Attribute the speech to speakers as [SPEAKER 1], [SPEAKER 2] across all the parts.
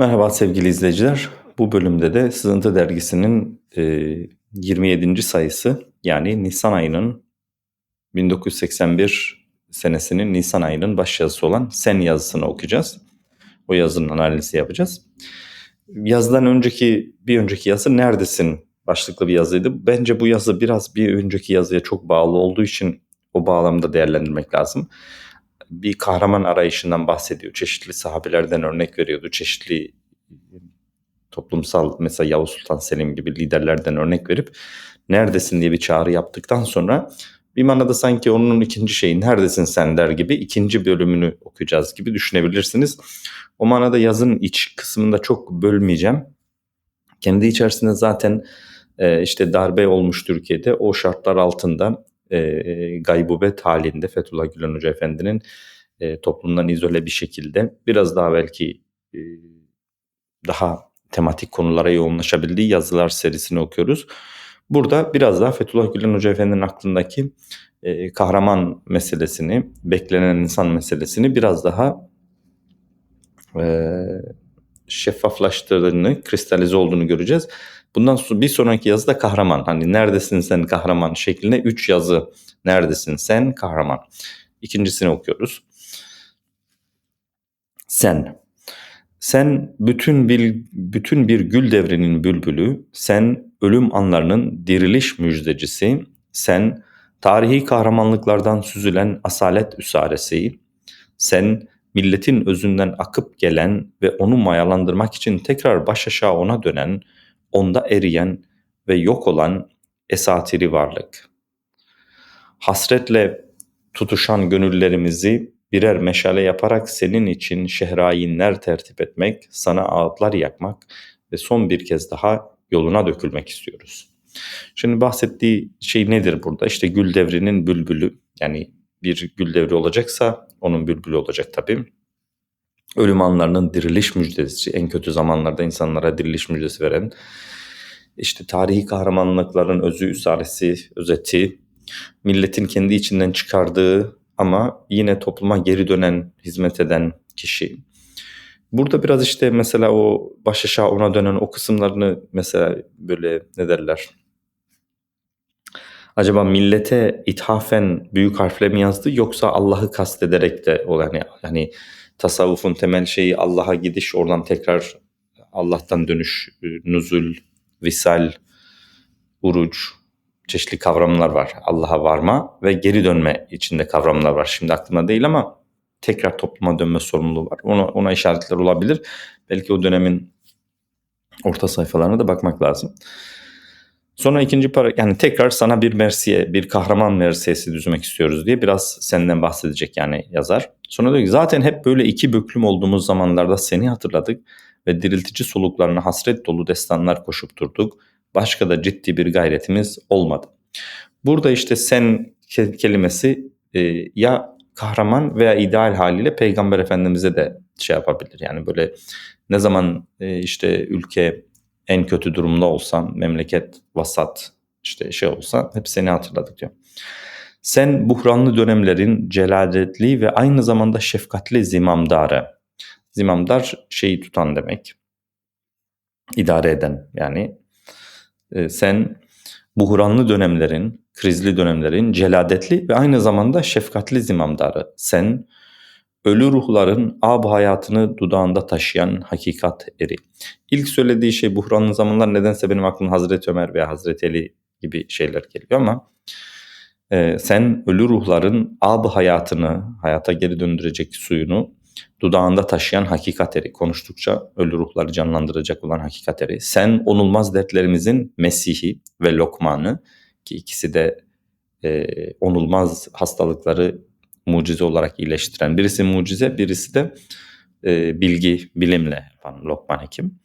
[SPEAKER 1] Merhaba sevgili izleyiciler. Bu bölümde de Sızıntı Dergisi'nin e, 27. sayısı yani Nisan ayının 1981 senesinin Nisan ayının başyazısı olan Sen yazısını okuyacağız. O yazının analizi yapacağız. Yazıdan önceki bir önceki yazı Neredesin başlıklı bir yazıydı. Bence bu yazı biraz bir önceki yazıya çok bağlı olduğu için o bağlamda değerlendirmek lazım. Bir kahraman arayışından bahsediyor. Çeşitli sahabelerden örnek veriyordu. Çeşitli toplumsal mesela Yavuz Sultan Selim gibi liderlerden örnek verip neredesin diye bir çağrı yaptıktan sonra bir manada sanki onun ikinci şeyi neredesin sen der gibi ikinci bölümünü okuyacağız gibi düşünebilirsiniz. O manada yazın iç kısmında çok bölmeyeceğim. Kendi içerisinde zaten e, işte darbe olmuş Türkiye'de o şartlar altında e, gaybubet halinde Fethullah Gülen Hoca Efendi'nin e, toplumdan izole bir şekilde biraz daha belki e, daha tematik konulara yoğunlaşabildiği yazılar serisini okuyoruz. Burada biraz daha Fethullah Gülen Hoca Efendi'nin aklındaki e, kahraman meselesini, beklenen insan meselesini biraz daha e, şeffaflaştırdığını, kristalize olduğunu göreceğiz. Bundan bir sonraki yazıda kahraman. Hani neredesin sen kahraman şeklinde 3 yazı. Neredesin sen kahraman. İkincisini okuyoruz. Sen. Sen bütün bir, bütün bir gül devrinin bülbülü, sen ölüm anlarının diriliş müjdecisi, sen tarihi kahramanlıklardan süzülen asalet üsaresi, sen milletin özünden akıp gelen ve onu mayalandırmak için tekrar baş aşağı ona dönen, onda eriyen ve yok olan esatiri varlık. Hasretle tutuşan gönüllerimizi birer meşale yaparak senin için şehrayinler tertip etmek, sana ağıtlar yakmak ve son bir kez daha yoluna dökülmek istiyoruz. Şimdi bahsettiği şey nedir burada? İşte gül devrinin bülbülü yani bir gül devri olacaksa onun bülbülü olacak tabii. Ölüm anlarının diriliş müjdesi, en kötü zamanlarda insanlara diriliş müjdesi veren, işte tarihi kahramanlıkların özü, üsaresi, özeti, milletin kendi içinden çıkardığı ama yine topluma geri dönen, hizmet eden kişi. Burada biraz işte mesela o baş aşağı ona dönen o kısımlarını mesela böyle ne derler acaba millete ithafen büyük harfle mi yazdı yoksa Allah'ı kastederek de o yani hani tasavvufun temel şeyi Allah'a gidiş oradan tekrar Allah'tan dönüş, e, nuzul, visal, uruç çeşitli kavramlar var. Allah'a varma ve geri dönme içinde kavramlar var. Şimdi aklıma değil ama tekrar topluma dönme sorumluluğu var. Ona, ona işaretler olabilir. Belki o dönemin orta sayfalarına da bakmak lazım. Sonra ikinci para yani tekrar sana bir mersiye, bir kahraman mersiyesi düzmek istiyoruz diye biraz senden bahsedecek yani yazar. Sonra diyor ki zaten hep böyle iki büklüm olduğumuz zamanlarda seni hatırladık ve diriltici soluklarına hasret dolu destanlar koşup durduk. Başka da ciddi bir gayretimiz olmadı. Burada işte sen kelimesi e, ya kahraman veya ideal haliyle peygamber efendimize de şey yapabilir. Yani böyle ne zaman e, işte ülke en kötü durumda olsa, memleket vasat işte şey olsa hep seni hatırladık diyor. Sen buhranlı dönemlerin celaletli ve aynı zamanda şefkatli zimamdarı. Zimamdar şeyi tutan demek. İdare eden yani. Ee, sen buhranlı dönemlerin, krizli dönemlerin celadetli ve aynı zamanda şefkatli zimamdarı. Sen ölü ruhların ab hayatını dudağında taşıyan hakikat eri. İlk söylediği şey buhranlı zamanlar nedense benim aklıma Hazreti Ömer veya Hazreti Ali gibi şeyler geliyor ama e, sen ölü ruhların ab hayatını, hayata geri döndürecek suyunu dudağında taşıyan hakikat eri. Konuştukça ölü ruhları canlandıracak olan hakikat eri. Sen onulmaz dertlerimizin Mesih'i ve Lokman'ı ki ikisi de e, onulmaz hastalıkları mucize olarak iyileştiren. Birisi mucize, birisi de e, bilgi, bilimle yapan Lokman Hekim.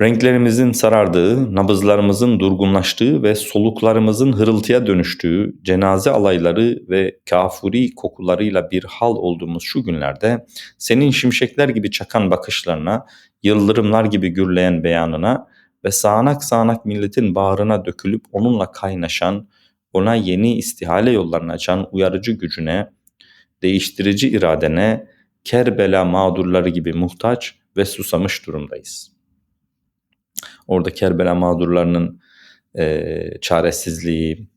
[SPEAKER 1] Renklerimizin sarardığı, nabızlarımızın durgunlaştığı ve soluklarımızın hırıltıya dönüştüğü, cenaze alayları ve kafuri kokularıyla bir hal olduğumuz şu günlerde senin şimşekler gibi çakan bakışlarına, yıldırımlar gibi gürleyen beyanına ve sağanak sağanak milletin bağrına dökülüp onunla kaynaşan, ona yeni istihale yollarını açan uyarıcı gücüne, değiştirici iradene, Kerbela mağdurları gibi muhtaç ve susamış durumdayız. Orada Kerbela mağdurlarının e, çaresizliği,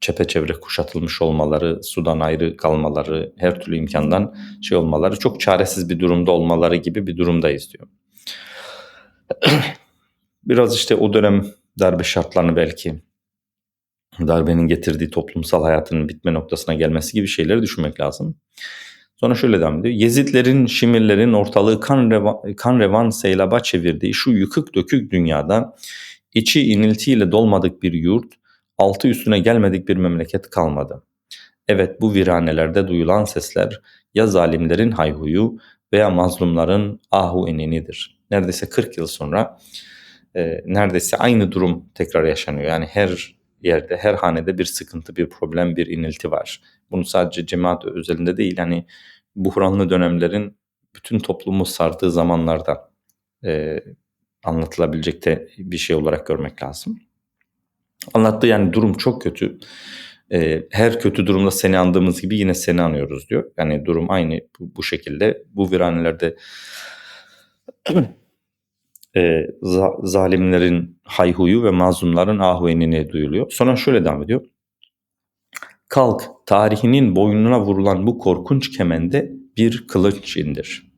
[SPEAKER 1] çepeçevre kuşatılmış olmaları, sudan ayrı kalmaları, her türlü imkandan şey olmaları, çok çaresiz bir durumda olmaları gibi bir durumdayız diyor. Biraz işte o dönem darbe şartlarını belki darbenin getirdiği toplumsal hayatının bitme noktasına gelmesi gibi şeyleri düşünmek lazım. Sonra şöyle devam ediyor. Yezidlerin, Şimirlerin ortalığı kan, reva, kan revan seylaba çevirdiği şu yıkık dökük dünyada içi iniltiyle dolmadık bir yurt, altı üstüne gelmedik bir memleket kalmadı. Evet bu viranelerde duyulan sesler ya zalimlerin hayhuyu veya mazlumların ahu eninidir. Neredeyse 40 yıl sonra e, neredeyse aynı durum tekrar yaşanıyor. Yani her yerde, her hanede bir sıkıntı, bir problem, bir inilti var. Bunu sadece cemaat özelinde değil, hani buhranlı dönemlerin bütün toplumu sardığı zamanlarda e, anlatılabilecek de bir şey olarak görmek lazım. Anlattığı yani durum çok kötü. E, her kötü durumda seni andığımız gibi yine seni anıyoruz diyor. Yani durum aynı bu, bu şekilde. Bu viranelerde e, zalimlerin hayhuyu ve mazlumların ahuenini duyuluyor. Sonra şöyle devam ediyor. Kalk, tarihinin boynuna vurulan bu korkunç kemende bir kılıç indir.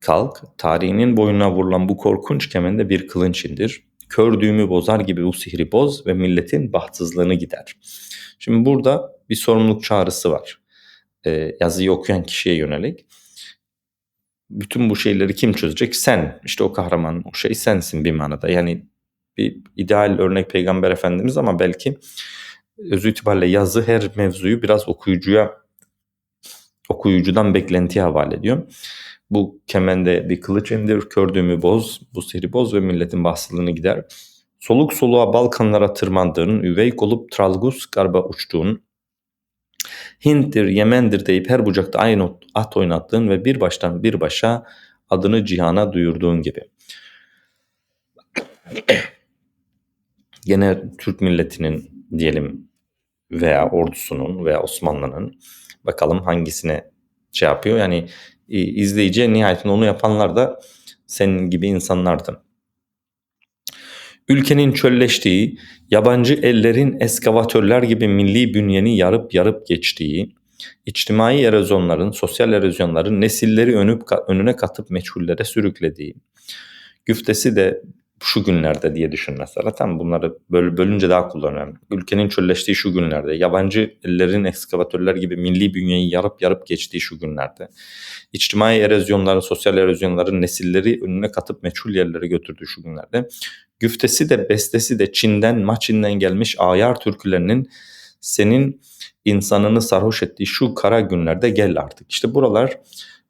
[SPEAKER 1] Kalk, tarihinin boynuna vurulan bu korkunç kemende bir kılınç indir. Kör düğümü bozar gibi bu sihri boz ve milletin bahtsızlığını gider. Şimdi burada bir sorumluluk çağrısı var. E, yazıyı okuyan kişiye yönelik bütün bu şeyleri kim çözecek? Sen. İşte o kahraman, o şey sensin bir manada. Yani bir ideal örnek peygamber efendimiz ama belki özü itibariyle yazı her mevzuyu biraz okuyucuya okuyucudan beklentiye havale ediyor. Bu kemende bir kılıç indir, kördüğümü boz, bu sihri boz ve milletin bahsızlığını gider. Soluk soluğa Balkanlara tırmandığın, üveyk olup Tralgus garba uçtuğun, Hint'tir, Yemen'dir deyip her bucakta aynı at oynattığın ve bir baştan bir başa adını cihana duyurduğun gibi. Gene Türk milletinin diyelim veya ordusunun veya Osmanlı'nın bakalım hangisine şey yapıyor. Yani izleyiciye nihayetinde onu yapanlar da senin gibi insanlardı. Ülkenin çölleştiği, yabancı ellerin eskavatörler gibi milli bünyeni yarıp yarıp geçtiği, içtimai erozyonların, sosyal erozyonların nesilleri önüp, önüne katıp meçhullere sürüklediği, güftesi de şu günlerde diye düşün mesela. Tam bunları böl bölünce daha kullanıyorum. Ülkenin çölleştiği şu günlerde, yabancı ellerin ekskavatörler gibi milli bünyeyi yarıp yarıp geçtiği şu günlerde, içtimai erozyonların, sosyal erozyonların nesilleri önüne katıp meçhul yerlere götürdüğü şu günlerde, güftesi de bestesi de Çin'den, Maçin'den gelmiş ayar türkülerinin senin insanını sarhoş ettiği şu kara günlerde gel artık. İşte buralar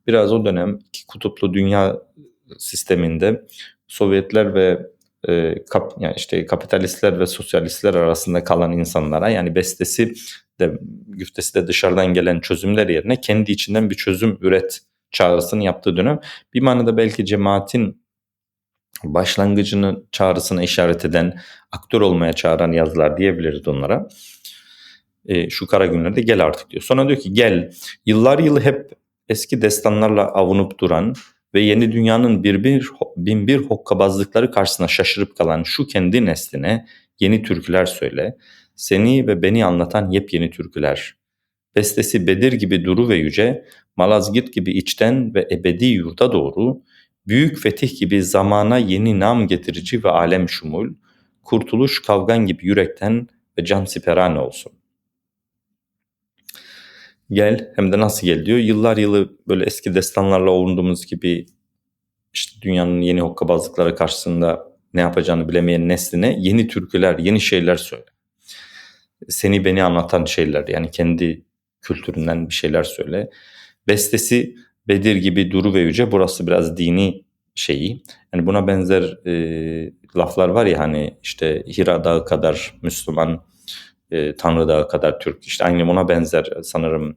[SPEAKER 1] biraz o dönem kutuplu dünya sisteminde Sovyetler ve e, kap, yani işte kapitalistler ve sosyalistler arasında kalan insanlara yani bestesi de güftesi de dışarıdan gelen çözümler yerine kendi içinden bir çözüm üret çağrısını yaptığı dönem bir manada belki cemaatin başlangıcını çağrısına işaret eden aktör olmaya çağıran yazılar diyebiliriz onlara. E, şu kara günlerde gel artık diyor. Sonra diyor ki gel yıllar yılı hep eski destanlarla avunup duran ve yeni dünyanın bir bir, bin bir hokkabazlıkları karşısına şaşırıp kalan şu kendi nesline yeni türküler söyle. Seni ve beni anlatan yepyeni türküler. Bestesi Bedir gibi duru ve yüce, Malazgirt gibi içten ve ebedi yurda doğru, büyük fetih gibi zamana yeni nam getirici ve alem şumul, kurtuluş kavgan gibi yürekten ve can siperane olsun. Gel hem de nasıl gel diyor. Yıllar yılı böyle eski destanlarla olunduğumuz gibi işte dünyanın yeni hokkabazlıkları karşısında ne yapacağını bilemeyen nesline yeni türküler, yeni şeyler söyle. Seni beni anlatan şeyler yani kendi kültüründen bir şeyler söyle. Bestesi Bedir gibi duru ve yüce burası biraz dini şeyi. Yani buna benzer e, laflar var ya hani işte Hira Dağı kadar Müslüman, e, Tanrı Dağı kadar Türk. İşte aynı buna benzer sanırım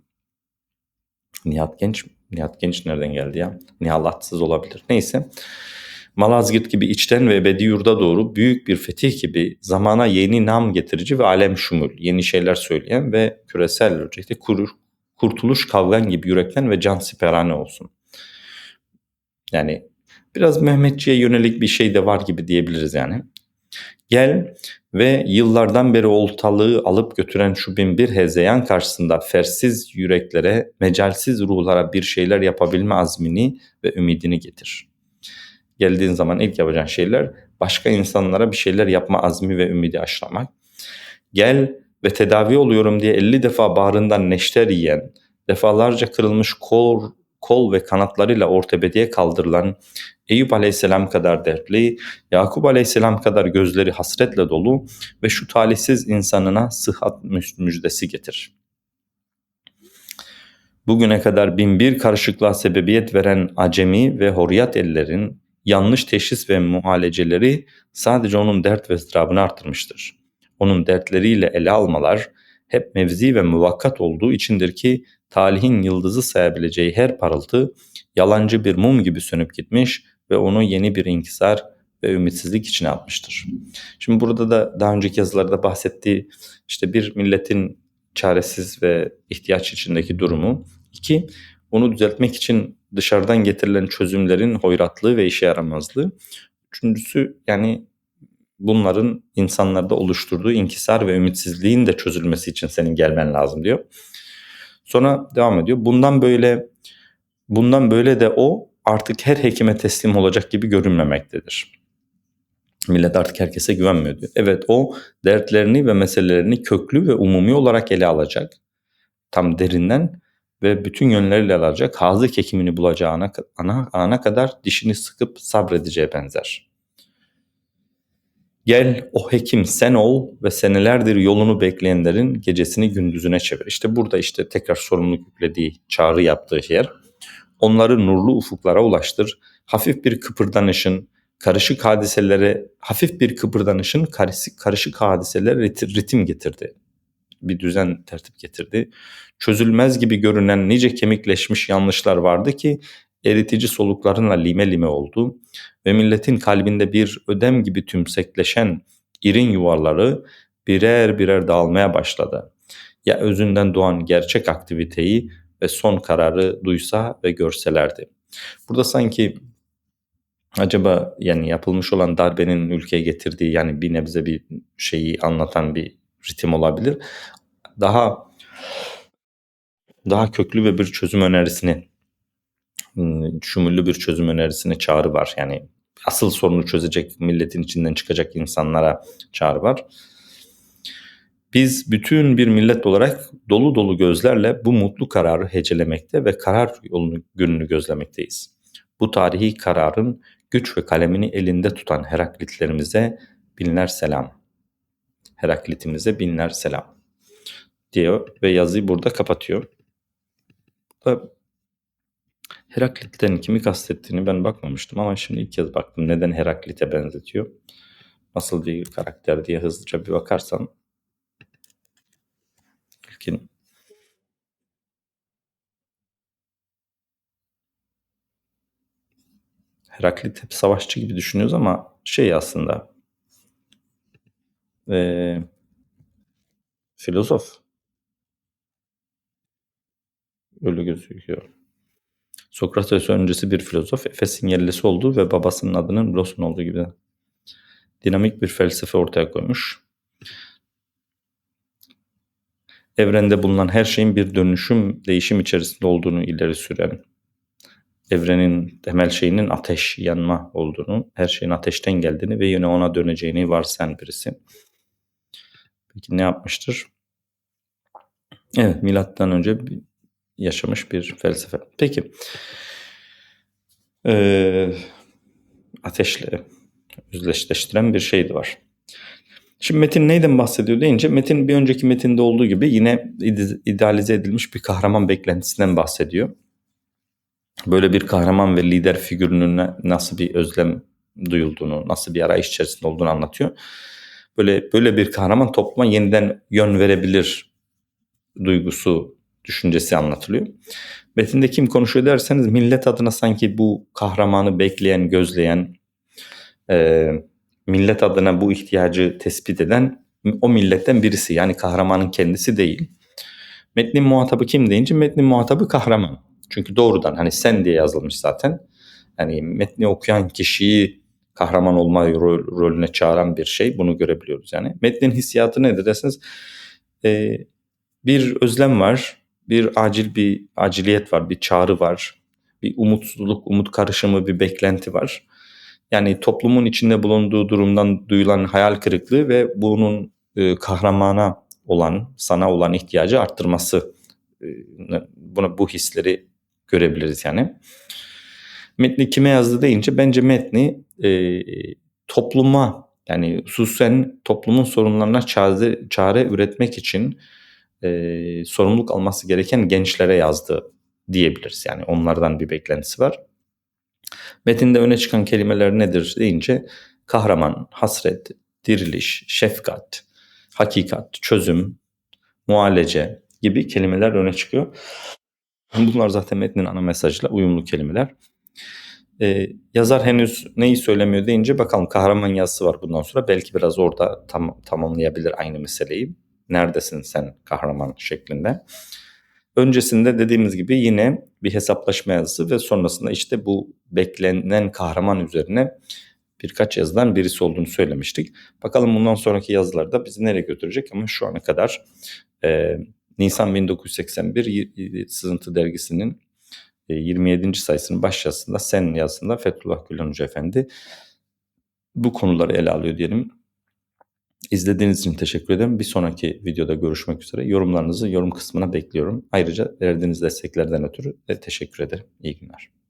[SPEAKER 1] Nihat Genç. Nihat Genç nereden geldi ya? Nihallatsız olabilir. Neyse. Malazgirt gibi içten ve ebedi yurda doğru büyük bir fetih gibi zamana yeni nam getirici ve alem şumul, yeni şeyler söyleyen ve küresel ölçekte kurur, kurtuluş kavgan gibi yürekten ve can siperane olsun. Yani biraz Mehmetçiğe yönelik bir şey de var gibi diyebiliriz yani. Gel ve yıllardan beri oltalığı alıp götüren şu bin bir hezeyan karşısında fersiz yüreklere, mecalsiz ruhlara bir şeyler yapabilme azmini ve ümidini getir. Geldiğin zaman ilk yapacağın şeyler başka insanlara bir şeyler yapma azmi ve ümidi aşılamak. Gel ve tedavi oluyorum diye 50 defa bağrından neşter yiyen, defalarca kırılmış kol, kol ve kanatlarıyla ortopediye kaldırılan Eyüp Aleyhisselam kadar dertli, Yakup Aleyhisselam kadar gözleri hasretle dolu ve şu talihsiz insanına sıhhat müjdesi getir. Bugüne kadar binbir karışıklığa sebebiyet veren acemi ve horiyat ellerin yanlış teşhis ve muhaleceleri sadece onun dert ve ızdırabını arttırmıştır. Onun dertleriyle ele almalar hep mevzi ve muvakkat olduğu içindir ki talihin yıldızı sayabileceği her parıltı yalancı bir mum gibi sönüp gitmiş ve onu yeni bir inkisar ve ümitsizlik içine atmıştır. Şimdi burada da daha önceki yazılarda bahsettiği işte bir milletin çaresiz ve ihtiyaç içindeki durumu. iki onu düzeltmek için dışarıdan getirilen çözümlerin hoyratlığı ve işe yaramazlığı. Üçüncüsü yani bunların insanlarda oluşturduğu inkisar ve ümitsizliğin de çözülmesi için senin gelmen lazım diyor. Sonra devam ediyor. Bundan böyle bundan böyle de o artık her hekime teslim olacak gibi görünmemektedir. Millet artık herkese güvenmiyor diyor. Evet o dertlerini ve meselelerini köklü ve umumi olarak ele alacak. Tam derinden ve bütün yönleriyle alacak. Hazır hekimini bulacağına ana, ana kadar dişini sıkıp sabredeceğe benzer. Gel o hekim sen ol ve senelerdir yolunu bekleyenlerin gecesini gündüzüne çevir. İşte burada işte tekrar sorumluluk yüklediği, çağrı yaptığı yer. Onları nurlu ufuklara ulaştır. Hafif bir kıpırdanışın, karışık hadiselere, hafif bir kıpırdanışın karışık, karışık hadiselere ritim getirdi. Bir düzen tertip getirdi. Çözülmez gibi görünen nice kemikleşmiş yanlışlar vardı ki eritici soluklarınla lime lime oldu ve milletin kalbinde bir ödem gibi tümsekleşen irin yuvarları birer birer dağılmaya başladı. Ya özünden doğan gerçek aktiviteyi ve son kararı duysa ve görselerdi. Burada sanki acaba yani yapılmış olan darbenin ülkeye getirdiği yani bir nebze bir şeyi anlatan bir ritim olabilir. Daha daha köklü ve bir çözüm önerisini şumurlu bir çözüm önerisine çağrı var. Yani asıl sorunu çözecek milletin içinden çıkacak insanlara çağrı var. Biz bütün bir millet olarak dolu dolu gözlerle bu mutlu kararı hecelemekte ve karar yolunu gününü gözlemekteyiz. Bu tarihi kararın güç ve kalemini elinde tutan Heraklitlerimize binler selam. Heraklitimize binler selam diyor ve yazıyı burada kapatıyor. Heraklit'ten kimi kastettiğini ben bakmamıştım ama şimdi ilk kez baktım neden Heraklit'e benzetiyor. Nasıl bir karakter diye hızlıca bir bakarsan ilkin Heraklit hep savaşçı gibi düşünüyoruz ama şey aslında e, filozof öyle gözüküyor. Sokrates öncesi bir filozof, Efes'in yerlisi olduğu ve babasının adının Blosun olduğu gibi dinamik bir felsefe ortaya koymuş. Evrende bulunan her şeyin bir dönüşüm, değişim içerisinde olduğunu ileri süren, evrenin temel şeyinin ateş, yanma olduğunu, her şeyin ateşten geldiğini ve yine ona döneceğini varsayan birisi. Peki ne yapmıştır? Evet, milattan önce yaşamış bir felsefe. Peki. Ee, ateşle özdeşleştiren bir şey var. Şimdi metin neyden bahsediyor deyince metin bir önceki metinde olduğu gibi yine idealize edilmiş bir kahraman beklentisinden bahsediyor. Böyle bir kahraman ve lider figürünün nasıl bir özlem duyulduğunu, nasıl bir arayış içerisinde olduğunu anlatıyor. Böyle böyle bir kahraman topluma yeniden yön verebilir duygusu düşüncesi anlatılıyor. Metinde kim konuşuyor derseniz millet adına sanki bu kahramanı bekleyen, gözleyen, e, millet adına bu ihtiyacı tespit eden o milletten birisi. Yani kahramanın kendisi değil. Metnin muhatabı kim deyince metnin muhatabı kahraman. Çünkü doğrudan hani sen diye yazılmış zaten. Yani metni okuyan kişiyi kahraman olma rol- rolüne çağıran bir şey. Bunu görebiliyoruz yani. Metnin hissiyatı nedir derseniz e, bir özlem var, bir acil bir aciliyet var, bir çağrı var, bir umutsuzluk, umut karışımı, bir beklenti var. Yani toplumun içinde bulunduğu durumdan duyulan hayal kırıklığı ve bunun e, kahramana olan, sana olan ihtiyacı arttırması. E, buna bu hisleri görebiliriz yani. Metni kime yazdı deyince bence metni e, topluma yani hususen toplumun sorunlarına çare, çare üretmek için e, sorumluluk alması gereken gençlere yazdı diyebiliriz. Yani onlardan bir beklentisi var. Metinde öne çıkan kelimeler nedir deyince kahraman, hasret, diriliş, şefkat, hakikat, çözüm, muhalece gibi kelimeler öne çıkıyor. Bunlar zaten metnin ana mesajıyla uyumlu kelimeler. Ee, yazar henüz neyi söylemiyor deyince bakalım kahraman yazısı var bundan sonra. Belki biraz orada tam, tamamlayabilir aynı meseleyi. Neredesin sen kahraman şeklinde. Öncesinde dediğimiz gibi yine bir hesaplaşma yazısı ve sonrasında işte bu beklenen kahraman üzerine birkaç yazıdan birisi olduğunu söylemiştik. Bakalım bundan sonraki yazılarda bizi nereye götürecek ama şu ana kadar e, Nisan 1981 Sızıntı Dergisi'nin 27. sayısının başyazısında Sen yazısında Fethullah Gülen Hoca Efendi bu konuları ele alıyor diyelim. İzlediğiniz için teşekkür ederim. Bir sonraki videoda görüşmek üzere. Yorumlarınızı yorum kısmına bekliyorum. Ayrıca verdiğiniz desteklerden ötürü de teşekkür ederim. İyi günler.